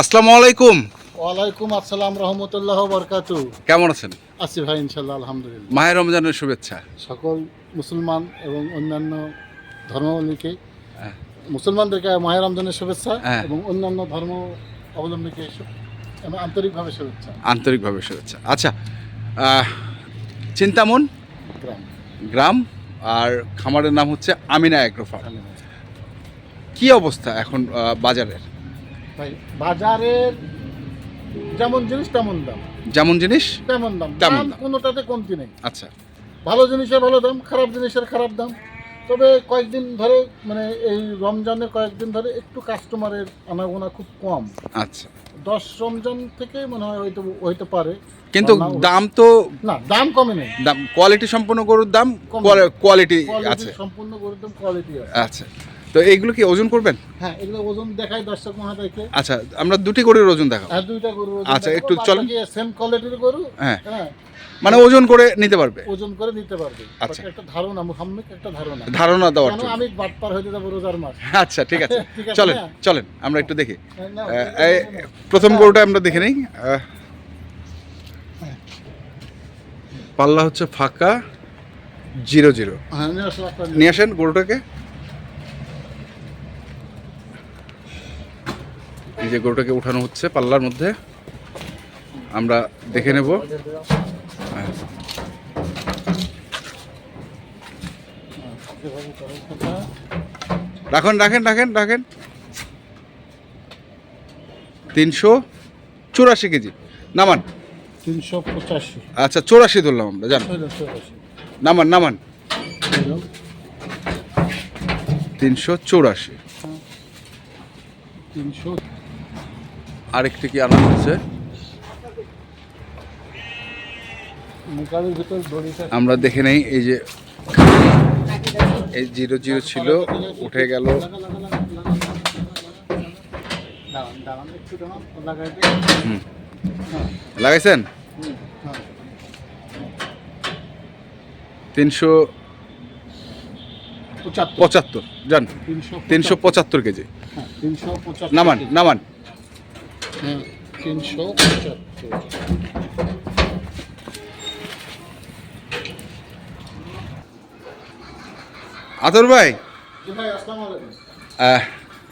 আসসালামু আলাইকুম। ওয়ালাইকুম আসসালাম রহমতুল্লাহ বরকাতু। কেমন আছেন? আছি ভাই ইনশাল্লাহ আলহামদুলিল্লাহ। মাহের রমজানের শুভেচ্ছা। সকল মুসলমান এবং অন্যান্য ধর্মাবলম্বীকে হ্যাঁ। মুসলমানদেরকে মাহের রমজানের শুভেচ্ছা হ্যাঁ। এবং অন্যান্য ধর্ম অবলম্বীকে আন্তরিকভাবে শুভেচ্ছা। আন্তরিকভাবে শুভেচ্ছা। আচ্ছা চিন্তামন গ্রাম। গ্রাম আর খামারের নাম হচ্ছে আমিনা অ্যাগ্রো ফার্ম। কি অবস্থা এখন বাজারের? ভাই বাজারের যেমন জিনিস তেমন দাম। যেমন জিনিস তেমন দাম। তেমন দাম দাম। কোনোটাতে কমতি নেই। আচ্ছা। ভালো জিনিসের ভালো দাম খারাপ জিনিসের খারাপ দাম। তবে কয়েকদিন ধরে মানে এই রমজানের কয়েকদিন ধরে একটু কাস্টমারের আনাগোনা খুব কম। আচ্ছা। দশ রমজান থেকে মনে হয় হয়তো হইতে পারে। কিন্তু দাম তো না দাম কমে নেই। দাম কোয়ালিটি সম্পন্ন গরুর দাম। কোয়ালিটি আছে। সম্পূর্ণ করে একদম কোয়ালিটি আছে। আচ্ছা। তো এইগুলো কি ওজন করবেন? হ্যাঁ এগুলো ওজন দেখাই দর্শক মহাদয়কে আচ্ছা আমরা দুটি গরুর ওজন দেখাবো। আর দুইটা গরু আচ্ছা, একটু চলেন। সেম কোয়ালিটির গরু? হ্যাঁ। হ্যাঁ। মানে ওজন করে নিতে পারবে? ওজন করে নিতে পারবে। আচ্ছা। একটা ধারণা মুহাম্মদ একটা ধারণা। ধারণা দেওয়ার জন্য। আমি বাটপার হইতে যাব রোজার মাস। আচ্ছা ঠিক আছে। চলেন হ্যাঁ। চলেন আমরা একটু দেখি। এই প্রথম গরুটা আমরা দেখে নিই। পাল্লা হচ্ছে ফাঁকা জিরো জিরো। হ্যাঁ নিয়ে আসেন গরুটাকে। এই যে গরুটাকে উঠানো হচ্ছে পাল্লার মধ্যে আমরা দেখে নেব। রাখেন রাখেন রাখেন রাখেন। তিনশো চুরাশি কেজি। নামান। তিনশো পঁচাশি। আচ্ছা চৌরাশি ধরলাম আমরা জান। নামান নামান। তিনশো চৌরাশি। তিনশো আরেকটি কি আনা হচ্ছে আমরা দেখে নেই এই যে এই জিরো জিরো ছিল উঠে গেল। লাগাইছেন? তিনশো পঁচাত্তর। জান তিনশো তিনশো পঁচাত্তর কেজি। হ্যাঁ নামান নামান। হ্যাঁ তিনশো পঁচাত্তর আতর ভাই জি ভাই আসসালামু আলাইকুম আহ,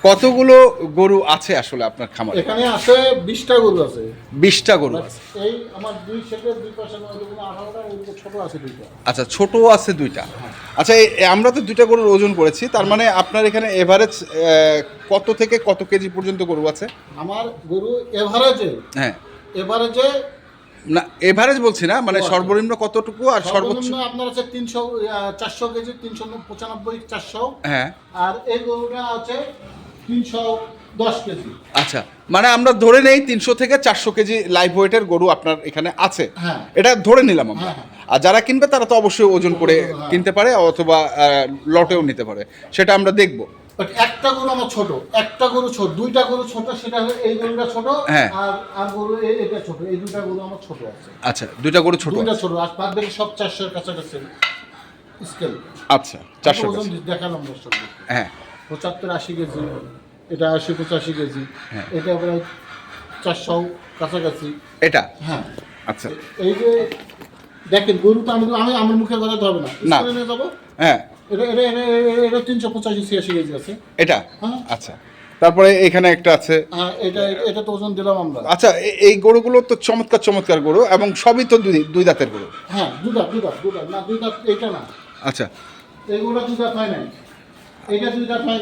কতগুলো গরু আছে আসলে আপনার খামারে? এখানে আছে বিশটা গরু আছে। বিশটা গরু আছে। এই আমার দুই সেটের দুই পাশে ছোট আছে দুইটা। আচ্ছা ছোট আছে দুইটা। আচ্ছা আমরা তো দুইটা গরুর ওজন করেছি তার মানে আপনার এখানে এভারেজ কত থেকে কত কেজি পর্যন্ত গরু আছে? আমার গরু এভারেজে হ্যাঁ। এভারেজে না এভারেজ বলছি না মানে আচ্ছা। সর্বনিম্ন কতটুকু আর সর্বোচ্চ? আপনার আছে তিনশো চারশো কেজি তিনশো পঁচানব্বই চারশো। হ্যাঁ। আর এই গরুটা আছে তিনশো দশ কেজি। আচ্ছা মানে আমরা ধরে নেই তিনশো থেকে চারশো কেজি লাইভ ওয়েটের গরু আপনার এখানে আছে। হ্যাঁ। এটা ধরে নিলাম আমরা। হ্যাঁ, হ্যাঁ। আর যারা কিনবে তারা তো অবশ্যই ওজন করে। কিনতে পারে অথবা লটেও নিতে পারে। সেটা আমরা দেখব। বাট একটা গরু আমার ছোট। একটা গরু ছোট। দুইটা গরু ছোট সেটা হলো এই গরুটা ছোট হ্যাঁ। আর আর গরু এটা ছোট। এই দুইটা গরু আমার ছোট আছে। আচ্ছা দুইটা গরু ছোট দুইটা ছোট। আর বাদ বাকি সব চারশোর কাছাকাছি স্কেল আচ্ছা চারশো দেখালাম দর্শক হ্যাঁ। পঁচাত্তর আশি কেজি। এটা আশি পঁচাশি কেজি। হ্যাঁ। এটা প্রায় চারশো কাছাকাছি। এটা? হ্যাঁ। আচ্ছা। এই যে দেখেন গরু তো আমি আমি আমার মুখে গলাতে হবে না। না। নিয়ে যাব? হ্যাঁ। এটা এটা এটা- তিনশো পঁচাশি ছিয়াশি কেজি আছে। এটা? হ্যাঁ। আচ্ছা। তারপরে এখানে একটা আছে। হ্যাঁ এটা এটা তো ওজন দিলাম আমরা। আচ্ছা এই গরুগুলো তো চমৎকার চমৎকার গরু এবং সবই তো দুই দুই দাঁতের গরু। হ্যাঁ দুটা দুটা দুটা না দুটা এটা না। আচ্ছা। এগুলো দুটা পাই নাই। এটা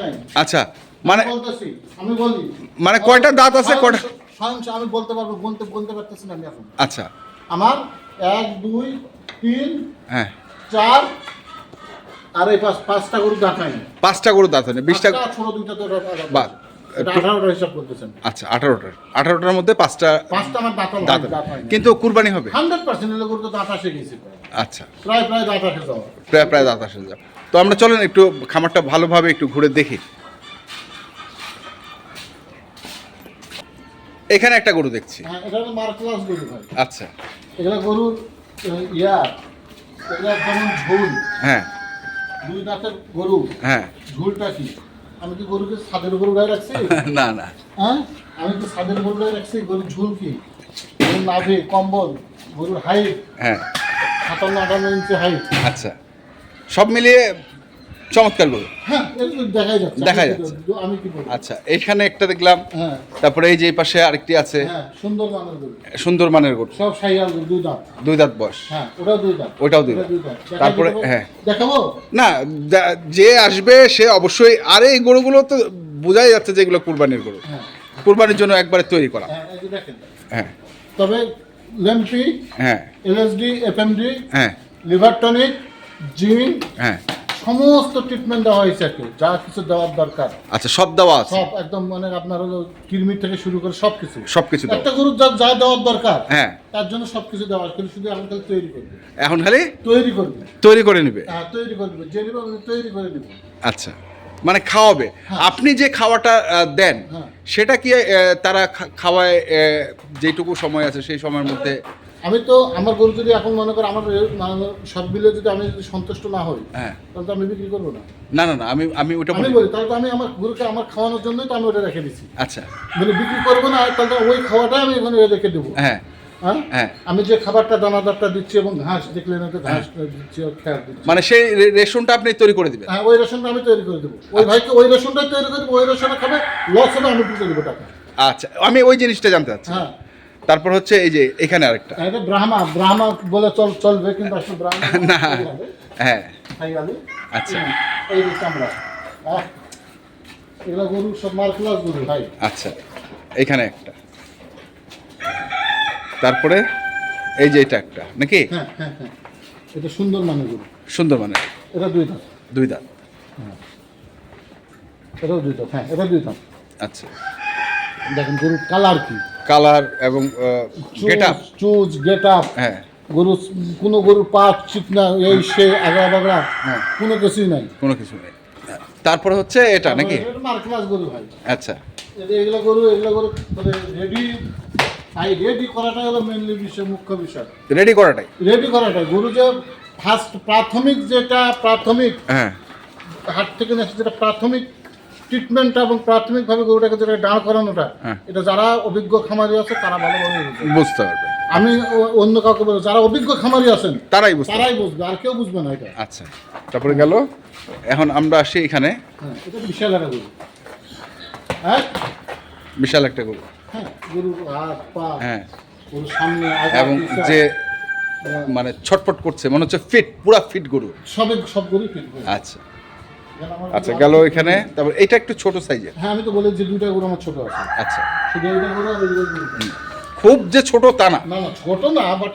নাই। আচ্ছা মানে বলতেছি আমি বলি। মানে কয়টা দাঁত আছে, কয়টা- স্বয়ং আমি বলতে পারব পারতেছি না আমি এখন। আচ্ছা। আমার এক দুই তিন হ্যাঁ। চার আর এই পাঁচ পাঁচটা গরু দেখায় না পাঁচটা গরু দাঁত হয়নি বিশটা ছোট দুইটা তো করতেছেন। আচ্ছা আঠারোটার আঠারোটার মধ্যে পাঁচটা পাঁচটা আমার দাঁত দাঁত দাঁত কিন্তু কুরবানি হবে। হান্ড্রেড পার্সেন্ট তো দাঁত আসে গেছে। আচ্ছা। প্রায় প্রায় দাঁত আসে যাওয়া প্রায় প্রায় দাঁত আসে যাও তো আমরা চলেন একটু খামারটা ভালোভাবে একটু ঘুরে দেখি। এখানে একটা গরু দেখছি। হ্যাঁ গরু আচ্ছা। এগুলা ইয়া এগুলা যেমন ঝোল। হ্যাঁ। দুই দাঁতের গরু। হ্যাঁ। ঝোলটা কি? আমি কি গরুকে উপর রাখছি? না না। হ্যাঁ? আমি সাদের রাখছি? গরুর গরুর নাভি কম্বল গরুর হাইট। হ্যাঁ। সাতান্ন আটান্ন ইঞ্চি হাইট। আচ্ছা। সব মিলিয়ে চমৎকার গরু। হ্যাঁ দেখাই যাচ্ছে। দেখা যাচ্ছে। আমি কি বলব? আচ্ছা এইখানে একটা দেখলাম হ্যাঁ। তারপরে এই যে এই পাশে আরেকটি আছে। হ্যাঁ সুন্দর মানের গরু। সুন্দর মানের গরু। সব সাইয়াল দুই দাঁত। দুই দাঁত বয়স। হ্যাঁ ওটাও দুই দাঁত। ওটাও দুই দাঁত। তারপরে, হ্যাঁ। দেখাবো? না যে আসবে সে অবশ্যই আর এই গরুগুলো তো বোঝাই যাচ্ছে যে এগুলো কুরবানির গরু। হ্যাঁ। কুরবানির জন্য একবারে তৈরি করা। হ্যাঁ হ্যাঁ। তবে লেমপি হ্যাঁ। এলএসডি এফএমডি হ্যাঁ। লিভার টনিক জিন হ্যাঁ। সমস্ত ট্রিটমেন্ট দেওয়া হয়েছে একে। যা কিছু দেওয়ার দরকার। আচ্ছা সব দেওয়া আছে? সব একদম মানে আপনার হলো কিরমির থেকে শুরু করে সব কিছু সব কিছু একটা গরুর যা যা দেওয়ার দরকার হ্যাঁ। তার জন্য সব কিছু দেওয়া কিন্তু শুধু এখন খালি তৈরি করবে। এখন খালি তৈরি করবে। তৈরি করে নিবে? হ্যাঁ তৈরি করবে। যে নিবে তৈরি করে দিব আচ্ছা মানে খাওয়াবে। হ্যাঁ। আপনি যে খাওয়াটা দেন হ্যাঁ। সেটা কি তারা খাওয়ায় যেটুকু সময় আছে সেই সময়ের মধ্যে আমি তো আমার গরু যদি এখন মনে করো আমার মানে সব মিলে যদি আমি যদি সন্তুষ্ট না হই হ্যাঁ। তাহলে তো আমি বিক্রি করব না। না না না আমি আমি ওটা আমি বলি। বলি তাহলে তো আমি আমার গরুকে আমার খাওয়ানোর জন্যই তো আমি ওটা রেখে দিচ্ছি আচ্ছা। মানে বিক্রি করব না তাহলে ওই খাওয়াটা আমি এখানে রেখে দেবো। হ্যাঁ। হ্যাঁ? হ্যাঁ। আমি যে খাবারটা দানাদারটা দিচ্ছি এবং ঘাস দেখলে না তো ঘাস দিচ্ছি খেয়াল দিচ্ছি। মানে সেই রেশনটা আপনি তৈরি করে দিবেন? হ্যাঁ ওই রেশনটা আমি তৈরি করে দেবো। ওই ভাইকে ওই রেশনটাই তৈরি করে দেবো ওই রেশনে খাবে লস হবে আমি বুঝে দেবো টাকা। আচ্ছা আমি ওই জিনিসটা জানতে চাচ্ছি। হ্যাঁ। তারপর হচ্ছে এই যে এখানে আরেকটা। আর এটা ব্রাহ্মা ব্রাহ্মা বলে চল চলবে কিন্তু আসলে ব্রাহ্মা না। হ্যাঁ আচ্ছা। এই যে চামড়া। আহ, এগুলো গরু সব মার গরু ভাই। আচ্ছা এখানে একটা। তারপরে এই যে এটা একটা নাকি? হ্যাঁ হ্যাঁ হ্যাঁ। এটা সুন্দর মানে গরু। সুন্দর মানে এটা দুই দাঁত। দুই দাঁত। এটাও দুই দাঁত। হ্যাঁ এটা দুই দাঁত। আচ্ছা। দেখেন গরুর কালার কি। কালার এবং get up choose get up হ্যাঁ। গরু কোনো গরুর পা চিকনা এই সে আগা বাগড়া হ্যাঁ। কোনো কিছুই নাই। কোনো কিছু নেই। তারপরে হচ্ছে এটা নাকি? মার ক্লাস গরু ভাই। আচ্ছা। এগুলো গরু এগুলো গরু মানে রেডি তাই রেডি করাটাই হলো মেনলি বিষয় মুখ্য বিষয়। রেডি করাটাই? রেডি করাটাই। গরু যে ফার্স্ট প্রাথমিক যেটা প্রাথমিক হ্যাঁ। হাট থেকে নেছে যেটা প্রাথমিক ট্রিটমেন্টটা এবং প্রাথমিকভাবে গরুটাকে যেটা দাঁড় করানোটা হ্যাঁ। এটা যারা অভিজ্ঞ খামারি আছে তারা ভালোভাবে বুঝতে পারবে। আমি অন্য কাউকে বলব যারা অভিজ্ঞ খামারি আছেন তারাই বুঝতে পারবে তারাই বুঝবে আর কেউ বুঝবে না এটা। আচ্ছা তারপরে গেল এখন আমরা আসি এখানে। হ্যাঁ এটা বিশাল একটা গরু। হ্যাঁ? বিশাল একটা গরু। হ্যাঁ গরুর হাত পা হ্যাঁ। গরুর সামনে এবং যে মানে ছটফট করছে মনে হচ্ছে ফিট পুরা ফিট গরু। সবে সব গরু। ফিট। আচ্ছা। আচ্ছা গেল এখানে। তারপর এটা একটু ছোট সাইজের। হ্যাঁ আমি তো বলি যে দুইটা গরু আমার ছোট আছে। আচ্ছা। শুধু এইটা গরু আর এই গরু খুব যে ছোট তা না। না না ছোট না বাট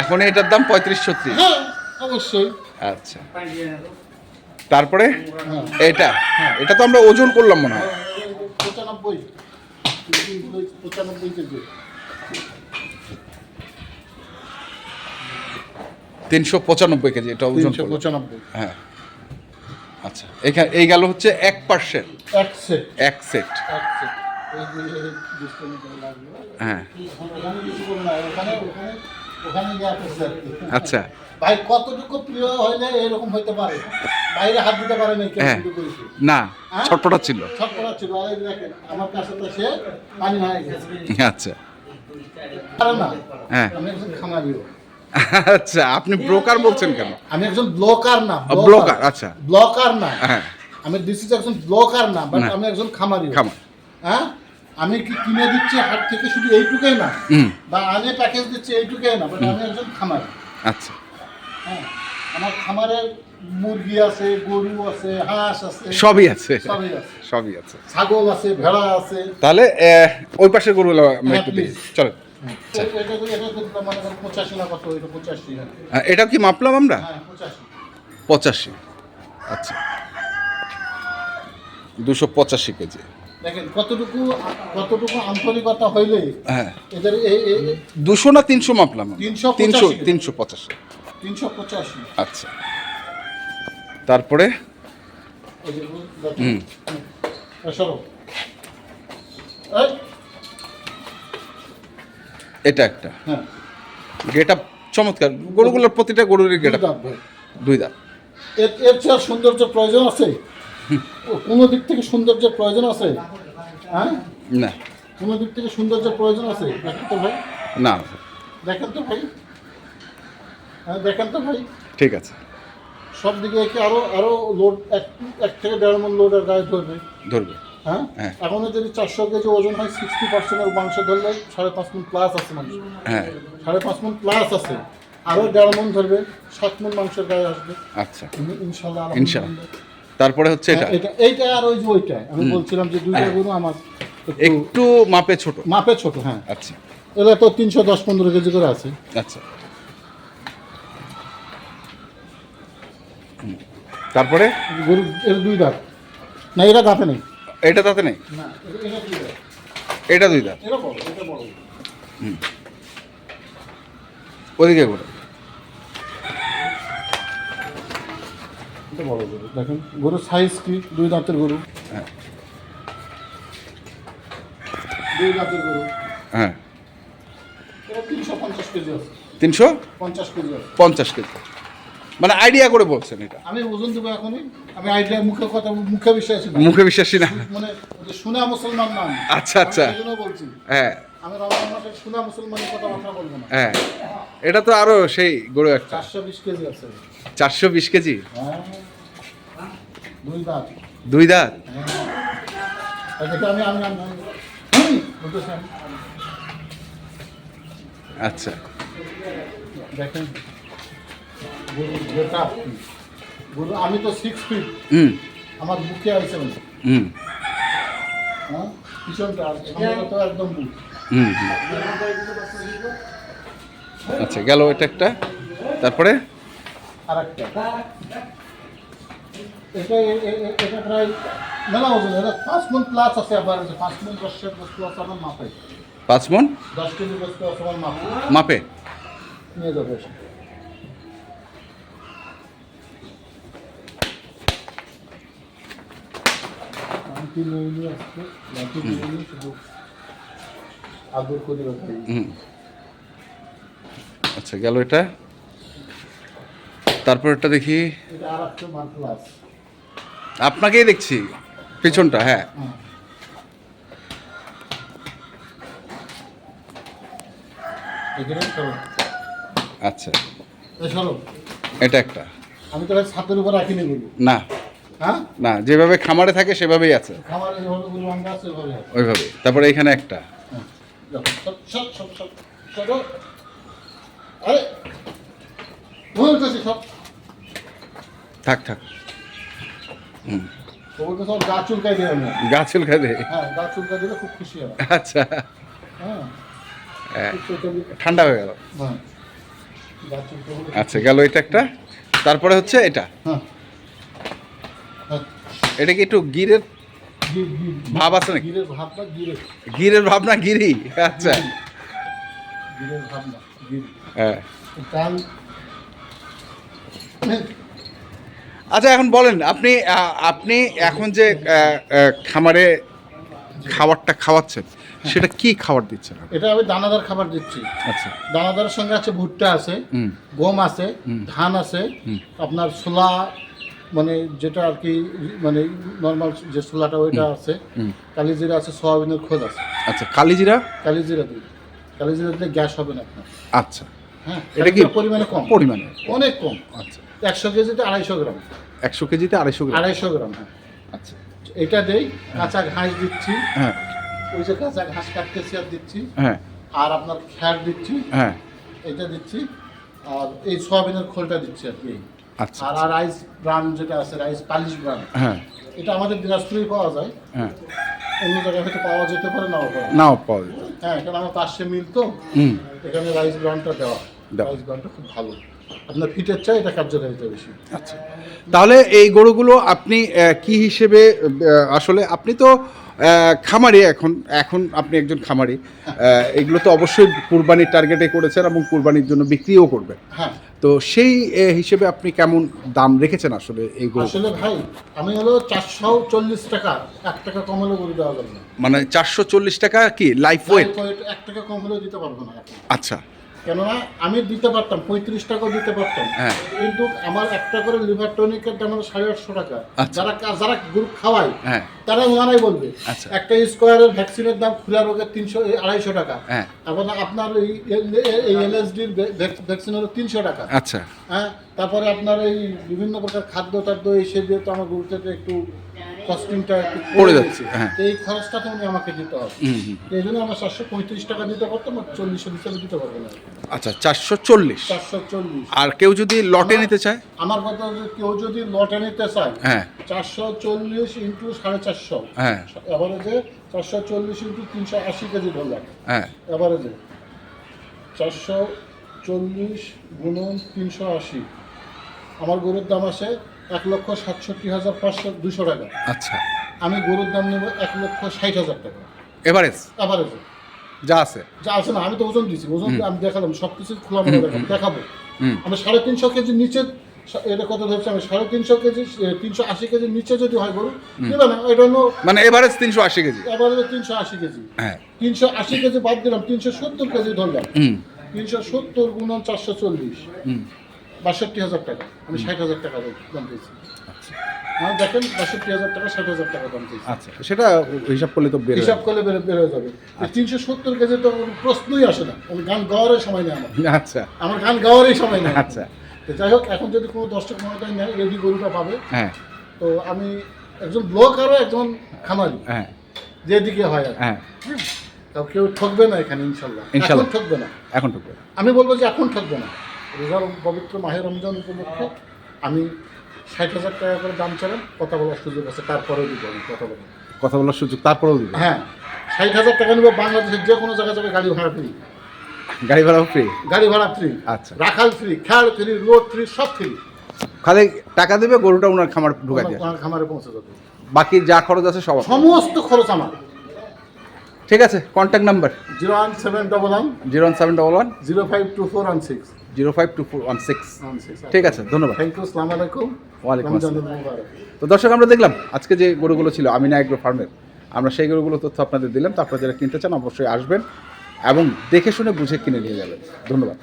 এখন এটার দাম পঁয়ত্রিশ ছত্রিশ। হ্যাঁ অবশ্যই। আচ্ছা। তারপরে? হ্যাঁ এটা এটা তো আমরা ওজন করলাম মনে হয়। পঁচানব্বই। পঁচানব্বই কেজি। তিনশো পঁচানব্বই কেজি এটা ওজন পঁচানব্বই। হ্যাঁ। আচ্ছা এখানে এই গেল হচ্ছে এক পার্সেন্ট এক সেট এক সেট এক সেট হ্যাঁ। না আচ্ছা। ভাই কতটুকু প্রিয় হইলে এরকম হইতে পারে? বাইরে হাত দিতে পারে না হ্যাঁ। না হ্যাঁ? ছটপটা ছিল। করা ছিল। আমার কাছে তো সে পানি হয়ে গেছে আচ্ছা হ্যাঁ। খামারিও। আচ্ছা আপনি ব্রোকার বলছেন কেন? আমি একজন ব্লকার না ব্লকার আচ্ছা। ব্লকার না। হ্যাঁ। আমি দিস ইজ একজন ব্লকার না বাট আমি একজন খামারি। খামার। হ্যাঁ? আমি কি কিনে দিচ্ছি হাট থেকে শুধু এইটুকুই না? বা আনে প্যাকেজ দিচ্ছি এইটুকুই না বাট আমি একজন খামারি। আচ্ছা। হ্যাঁ? আমার খামারের মুরগি আছে গরু আছে হাঁস আছে। সবই আছে। সবই আছে। সবই আছে। ছাগল আছে ভেড়া আছে। তাহলে ওই পাশে গরুগুলো আমরা একটু দেখি। please. এটা কি। মাপলাম আমরা? হ্যাঁ পঁচাশি। আচ্ছা। দুশো পঁচাশি কেজি। দেখেন কতটুকু কতটুকু আন্তরিকতা হইলে হ্যাঁ। এদের দুশো না তিনশো মাপলাম? 385 তিনশো তিনশো পঁচাশি। তিনশো পঁচাশি। আচ্ছা। তারপরে। হুম সরো। এটা একটা। হ্যাঁ। গেট আপ চমৎকার। গরুগুলোর প্রতিটা গরুর গেট আপ। দুই দাঁত। এর এর চেয়ে আর সৌন্দর্যের প্রয়োজন আছে? কোনো দিক থেকে সৌন্দর্যের প্রয়োজন আছে? হ্যাঁ? না। কোনো দিক থেকে সৌন্দর্যের প্রয়োজন আছে? দেখেন তো ভাই। না। দেখেন তো ভাই। হ্যাঁ দেখেন তো ভাই। ঠিক আছে। সব দিকে একে আরও আরও লোড এক এক থেকে দেড় মন লোড আর গায়ে ধরবে। ধরবে। হ্যাঁ? হ্যাঁ। এখনও যদি চারশো কেজি ওজন হয় সিক্সটি পার্সেন্টের মাংস ধরলে সাড়ে পাঁচ মন প্লাস আছে মাংস হ্যাঁ। সাড়ে পাঁচ মন প্লাস আছে। আরও দেড় মন ধরবে সাত মন মাংসের গায়ে আসবে। আচ্ছা। ইন- ইনশাল্লাহ ইনশাল্লাহ। তারপরে হচ্ছে এটা হ্যাঁ, এটা? এইটা আর ওই যে ওইটা আমি বলছিলাম যে দুইটা গরু আমার একটু মাপে ছোট? মাপে ছোট হ্যাঁ। আচ্ছা। এটা তো তিনশো দশ পনেরো কেজি করে আছে। আচ্ছা। তারপরে? গরু এর দুই দাঁত। না এটা দাঁতে নেই। এটা তাতে নেই? না এটা দুই দাঁত। বড় ওদিকে করে বড় গরু দেখেন গরুর সাইজ কি? দুই দাঁতের গরু। হ্যাঁ। দুই দাঁতের গরু। হ্যাঁ। তিনশো পঞ্চাশ কেজি আছে। তিনশো? পঞ্চাশ কেজি পঞ্চাশ কেজি। মানে আইডিয়া করে বলছেন এটা। আমি ওজন দেবো এখনই। আমি আইডিয়া মুখে কথা মুখে বিশ্বাসী না। মুখে বিশ্বাসী না। মানে সুনা মুসলমান নাম আচ্ছা, আচ্ছা। বলছি। হ্যাঁ। আমি রমজান মাসে সুনা মুসলমানের কথা বলব না। হ্যাঁ। এটা তো আরও সেই গরু একটা। চারশো বিশ কেজি আছে। চারশো বিশ কেজি? হ্যাঁ। দুই দাঁত। দুই দাঁত? হ্যাঁ। আর আমি আমি। আচ্ছা। দেখেন। গরু আমি তো সিক্স ফিট হুম। আমার বুকে আছে হুম। হ্যাঁ? পিছনটা তো একদম বুক। হুম হুম। আচ্ছা গেল এটা একটা। তারপরে? আর একটা এটা প্রায় মেলা ওজন এটা পাঁচ মন প্লাস আছে আবার যে পাঁচ মন বস্তু আছে আমার মাপে। পাঁচ মন? দশ কেজি বস্তু আছে আমার মাপে। মাপে? নিয়ে যাবে। নিয়ে লাঠি নিয়ে শুধু আদর করে আচ্ছা গেল এটা। তারপর এটা দেখি। আপনাকেই দেখছি পিছনটা হ্যাঁ। আচ্ছা। এটা একটা। আমি তো ছাদের উপর রাখিনি না। না যেভাবে খামারে থাকে সেভাবেই আছে। ওইভাবে তারপরে এখানে একটা। হ্যাঁ থাক থাক। হুম। গা চুলকাই হ্যাঁ গা চুলকাই দিলে খুব খুশি হয় আচ্ছা। হ্যাঁ। হ্যাঁ, ঠান্ডা হয়ে গেল। হ্যাঁ। আচ্ছা গেল এটা একটা। তারপরে হচ্ছে এটা। হ্যাঁ হ্যাঁ। এটা কি একটু গিরের গির গির ভাব আছে নাকি? গিরের ভাব না গিরের ভাব না গিরি। আচ্ছা হ্যাঁ। আচ্ছা এখন বলেন আপনি আপনি এখন যে খামারে খাবারটা খাওয়াচ্ছেন সেটা কি খাবার দিচ্ছেন এটা আমি দানাদার খাবার দিচ্ছি। আচ্ছা। দানাদারের সঙ্গে আছে ভুট্টা আছে গম আছে ধান আছে আপনার ছোলা মানে যেটা আর কি মানে নর্মাল যে ছোলাটা ওইটা আছে কালিজিরা আছে সোয়াবিনের খোঁজ আছে। আচ্ছা কালিজিরা? কালিজিরা দিই কালিজিরা দিলে গ্যাস হবে না আপনার। আচ্ছা। হ্যাঁ এটা কি পরিমাণে কম। পরিমাণে? অনেক কম। আচ্ছা। একশো কেজিতে আড়াইশো গ্রাম। একশো কেজিতে আড়াইশো গ্রাম? আড়াইশো গ্রাম হ্যাঁ। আচ্ছা। এটা দেই কাঁচা ঘাস দিচ্ছি। হ্যাঁ। ওই যে কাঁচা ঘাস কাটতেছি আর দিচ্ছি। হ্যাঁ। আর আপনার খ্যার দিচ্ছি। হ্যাঁ। এটা দিচ্ছি। আর এই সোয়াবিনের খোলটা দিচ্ছি আর কি। আর আর রাইস ব্রান যেটা আছে রাইস পালিশ ব্রান হ্যাঁ। এটা আমাদের দিনাজপুরেই পাওয়া যায়। হ্যাঁ। অন্য জায়গায় হয়তো পাওয়া যেতে পারে নাও পারে নাও পাওয়া যেত হ্যাঁ এখানে আমার পাশে মিল তো। এখানে রাইস ব্রানটা দেওয়া। রাইস ব্রানটা খুব ভালো। আপনার ফিটের চাই এটা কার্যকারিতা বেশি? আচ্ছা। তাহলে এই গরুগুলো আপনি কি হিসেবে আসলে আপনি তো খামারি এখন এখন আপনি একজন খামারি। এগুলো তো অবশ্যই কুরবানির টার্গেটে করেছেন এবং কুরবানির জন্য বিক্রিও করবেন। হ্যাঁ। তো সেই হিসেবে আপনি কেমন দাম রেখেছেন আসলে এই গরু? আসলে ভাই আমি হলো চারশো চল্লিশ টাকা এক টাকা কম হলে গরু দেওয়া যাবে মানে চারশো চল্লিশ টাকা কি লাইফ ওয়েট এক টাকা কম হলেও দিতে পারব না। আচ্ছা। কেননা আমি দিতে পারতাম পঁয়ত্রিশ টাকাও দিতে পারতাম। হ্যাঁ। কিন্তু আমার একটা করে লিভার টনিকের দাম হলো সাড়ে আটশো টাকা। আচ্ছা। যারা যারা গ্রুপ খাওয়ায় হ্যাঁ। তারা ওনারাই বলবে আচ্ছা। একটা স্কোয়ারের ভ্যাকসিনের দাম খুলা রোগের তিনশো আড়াইশো টাকা। হ্যাঁ। এবং আপনার এই এলএসডির ভ্যাকসিন হলো তিনশো টাকা। আচ্ছা। হ্যাঁ তারপরে আপনার এই বিভিন্ন প্রকার খাদ্য টাদ্য এসে যেহেতু আমার গরুটাতে একটু কস্টিংটা পড়ে যাচ্ছে, হ্যাঁ। এই খরচটা তো উনি আমাকে দিতে হবে। এই জন্য আমরা চারশো পঁয়ত্রিশ টাকা দিতে পারতাম চল্লিশের হিসাবে দিতে পারব না। আচ্ছা চারশো চল্লিশ। চারশো চল্লিশ। আর কেউ যদি লটে নিতে চায়? আমার কথা কেউ যদি লটে নিতে চায় হ্যাঁ। চারশো চল্লিশ ইন্টু সাড়ে চারশো। হ্যাঁ। এভারেজে চারশো চল্লিশ ইন্টু তিনশো আশি কেজি ধরলাম। হ্যাঁ। এভারেজে চারশো চল্লিশ গুণন তিনশো আশি। আমার গরুর দাম আসে এক লক্ষ সাতষট্টি হাজার পাঁচশো দুশো টাকা। আচ্ছা। আমি গরুর দাম নেব এক লক্ষ ষাট হাজার টাকা। এভারেজ? এভারেজে। যা আছে? যা আছে না আমি তো ওজন দিয়েছি ওজন আমি দেখালাম সব কিছু খোলা মনে দেখাবো। দেখাবো আমি সাড়ে তিনশো কেজি নিচে এটা কত ধরছে আমি সাড়ে তিনশো কেজি তিনশো আশি কেজির নিচে যদি হয় গরু নেবে না এটা হলো মানে এভারেজ তিনশো আশি কেজি? এবারে তিনশো আশি কেজি। হ্যাঁ। তিনশো আশি কেজি বাদ দিলাম তিনশো সত্তর কেজি ধরলাম। তিনশো সত্তর গুণন চারশো চল্লিশ। বাষট্টি হাজার টাকা। আমি ষাট হাজার টাকা দাম পেয়েছি হ্যাঁ দেখেন বাষট্টি হাজার টাকা ষাট হাজার টাকা দাম পেয়েছি আচ্ছা সেটা হিসাব করলে তো হিসাব করলে বেড়ে বেড়ে যাবে। তিনশো সত্তর কেজি তো প্রশ্নই আসে না। আমি গান গাওয়ারই সময় নেই আমার। আচ্ছা। আমার গান গাওয়ারই সময় নেই। আচ্ছা। যাই হোক এখন যদি কোনো দর্শক মনে নেয় রেডি গরুটা পাবে। হ্যাঁ। তো আমি একজন ব্লক আরও একজন খামারি। হ্যাঁ। যেদিকে হয় আর হ্যাঁ। তাও কেউ ঠকবে না এখানে ইনশাল্লাহ। ইনশাল্লাহ। ঠকবে না। এখন ঢুকবে আমি বলব যে এখন ঠকবে না। রোজার পবিত্র মাহের রমজান উপলক্ষে আমি ষাট হাজার টাকা করে দাম চালাম কথা বলার সুযোগ আছে তারপরেও দিব আমি কথা বলব কথা বলার সুযোগ তারপরেও দিবে? হ্যাঁ ষাট হাজার টাকা নেব বাংলাদেশের যে কোনো জায়গায় যাবে গাড়ি ভাড়া ফ্রি গাড়ি ভাড়াও ফ্রি গাড়ি ভাড়া ফ্রি আচ্ছা। রাখাল ফ্রি খেয়াল ফ্রি রোড ফ্রি সব ফ্রি খালি টাকা দেবে গরুটা ওনার খামার ঢুকাই দেবে খামারে পৌঁছে যাবে। বাকি যা খরচ আছে সব সমস্ত খরচ আমার। ঠিক আছে contact number zero one seven double one. Zero one seven double one. Zero five two four one six. Zero five two four one six. Six ঠিক আছে ধন্যবাদ। থ্যাংক ইউ সালাম আলাইকুম। ওয়ালাইকুম আসসালাম। তো দর্শক আমরা দেখলাম আজকে যে গরুগুলো ছিল আমিনা এগ্রো ফার্মের আমরা সেই গরুগুলো তথ্য আপনাদের দিলাম। তো আপনারা যারা কিনতে চান অবশ্যই আসবেন এবং দেখে শুনে বুঝে কিনে নিয়ে যাবেন। ধন্যবাদ।